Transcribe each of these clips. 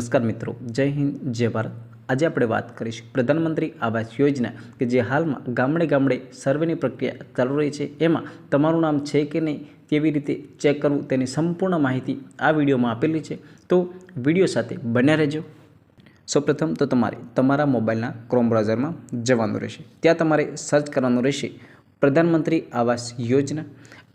નમસ્કાર મિત્રો, જય હિન્દ, જય ભારત. આજે આપણે વાત કરીશું પ્રધાનમંત્રી આવાસ યોજના કે જે હાલમાં ગામડે ગામડે સર્વેની પ્રક્રિયા ચાલુ રહી છે. એમાં તમારું નામ છે કે નહીં, કેવી રીતે ચેક કરવું તેની સંપૂર્ણ માહિતી આ વિડીયોમાં આપેલી છે. તો વીડિયો સાથે બન્યા રહેજો. સૌપ્રથમ તો તમારે તમારા મોબાઈલના ક્રોમ બ્રાઉઝરમાં જવાનું રહેશે. ત્યાં તમારે સર્ચ કરવાનું રહેશે પ્રધાનમંત્રી આવાસ યોજના.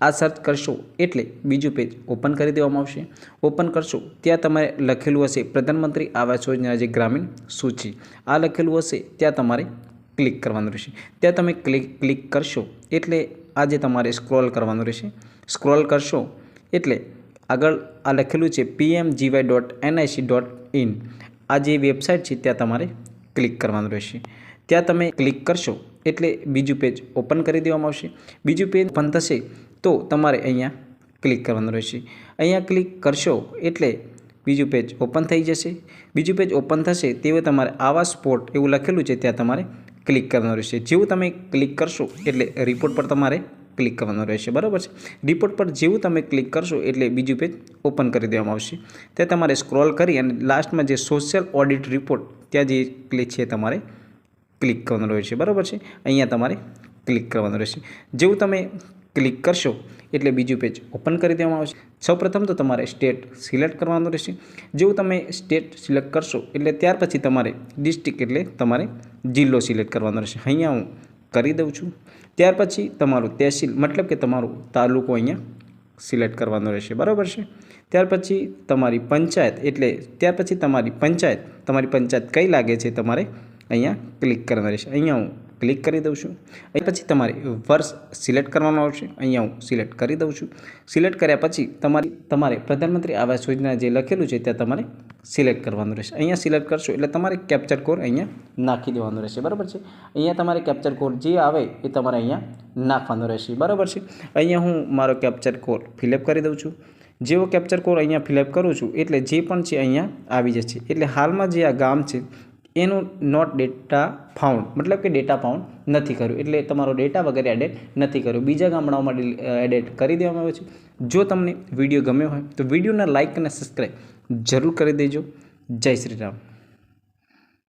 આ સર્ચ કરશો એટલે બીજું પેજ ઓપન કરી દેવામાં આવશે. ઓપન કરશો ત્યાં તમારે લખેલું હશે પ્રધાનમંત્રી આવાસ યોજના જે ગ્રામીણ સૂચિ. આ લખેલું હશે ત્યાં તમારે ક્લિક કરવાનું રહેશે. ત્યાં તમે ક્લિક ક્લિક કરશો એટલે આજે તમારે સ્ક્રોલ કરવાનું રહેશે. સ્ક્રોલ કરશો એટલે આગળ આ લખેલું છે PM JAY dot NIC dot in આ જે વેબસાઇટ છે ત્યાં તમારે ક્લિક કરવાનું રહેશે. ત્યાં તમે ક્લિક કરશો એટલે બીજું પેજ ઓપન કરી દેવામાં આવશે. બીજું પેજ ઓપન થશે તો તમારે અહીંયા ક્લિક કરવાનું રહેશે. અહીંયા ક્લિક કરશો એટલે બીજું પેજ ઓપન થઈ જશે. બીજું પેજ ઓપન થશે તેવું તમારે આવા સ્પોટ એવું લખેલું છે ત્યાં તમારે ક્લિક કરવાનું રહેશે. જેવું તમે ક્લિક કરશો એટલે રિપોર્ટ પર તમારે ક્લિક કરવાનું રહેશે, બરાબર છે? રિપોર્ટ પર જેવું તમે ક્લિક કરશો એટલે બીજું પેજ ઓપન કરી દેવામાં આવશે. ત્યાં તમારે સ્ક્રોલ કરી અને લાસ્ટમાં જે સોશિયલ ઓડિટ રિપોર્ટ, ત્યાં જે ક્લિક છે તમારે ક્લિક કરવાનું રહેશે, બરાબર છે? અહીંયા તમારે ક્લિક કરવાનું રહેશે. જેવું તમે ક્લિક કરશો એટલે બીજું પેજ ઓપન કરી દેવામાં આવશે. સૌપ્રથમ તો તમારે સ્ટેટ સિલેક્ટ કરવાનું રહેશે. જેવું તમે સ્ટેટ સિલેક્ટ કરશો એટલે ત્યાર પછી તમારે ડિસ્ટ્રિક્ટ એટલે તમારે જિલ્લો સિલેક્ટ કરવાનો રહેશે. અહીંયા હું કરી દઉં છું. ત્યાર પછી તમારું તહેસીલ, મતલબ કે તમારું તાલુકો અહીંયા સિલેક્ટ કરવાનો રહેશે. બરાબર છે? ત્યાર પછી તમારી પંચાયત, એટલે ત્યાર પછી તમારી પંચાયત તમારી પંચાયત કઈ લાગે છે તમારે અહીંયા ક્લિક કરવાનું રહેશે. અહીંયા હું ક્લિક કરી દઉં છું. એ પછી તમારે વર્ષ સિલેક્ટ કરવાનું આવશે. અહીંયા હું સિલેક્ટ કરી દઉં છું. સિલેક્ટ કર્યા પછી તમારી, તમારે પ્રધાનમંત્રી આવાસ યોજના જે લખેલું છે, ત્યાં તમારે સિલેક્ટ કરવાનું રહેશે. અહીંયા સિલેક્ટ કરશો એટલે તમારે કેપ્ચર કોડ અહીંયા નાખી દેવાનું રહેશે. બરાબર છે? અહીંયા તમારે કેપ્ચર કોડ જે આવે એ તમારે અહીંયા નાખવાનો રહેશે. બરાબર છે? અહીંયા હું મારો કેપ્ચર કોડ ફિલઅપ કરી દઉં છું. જેવો કેપ્ચર કોડ અહીંયા ફિલઅપ કરું છું, એટલે જે પણ છે અહીંયા આવી જશે. એટલે હાલમાં જે આ ગામ છે એનું નોટ ડેટા ફાઉન્ડ મતલબ કે ડેટા ફાઉન્ડ નથી કર્યું. એટલે તમારો ડેટા વગેરે એડેટ નથી કર્યો. બીજા ગામડાઓમાં એડેટ કરી દેવામાં આવ્યો છે. જો તમને વીડિયો ગમ્યો હોય, તો વિડીયોને લાઇક અને સબસ્ક્રાઈબ જરૂર કરી દેજો. જય શ્રી રામ.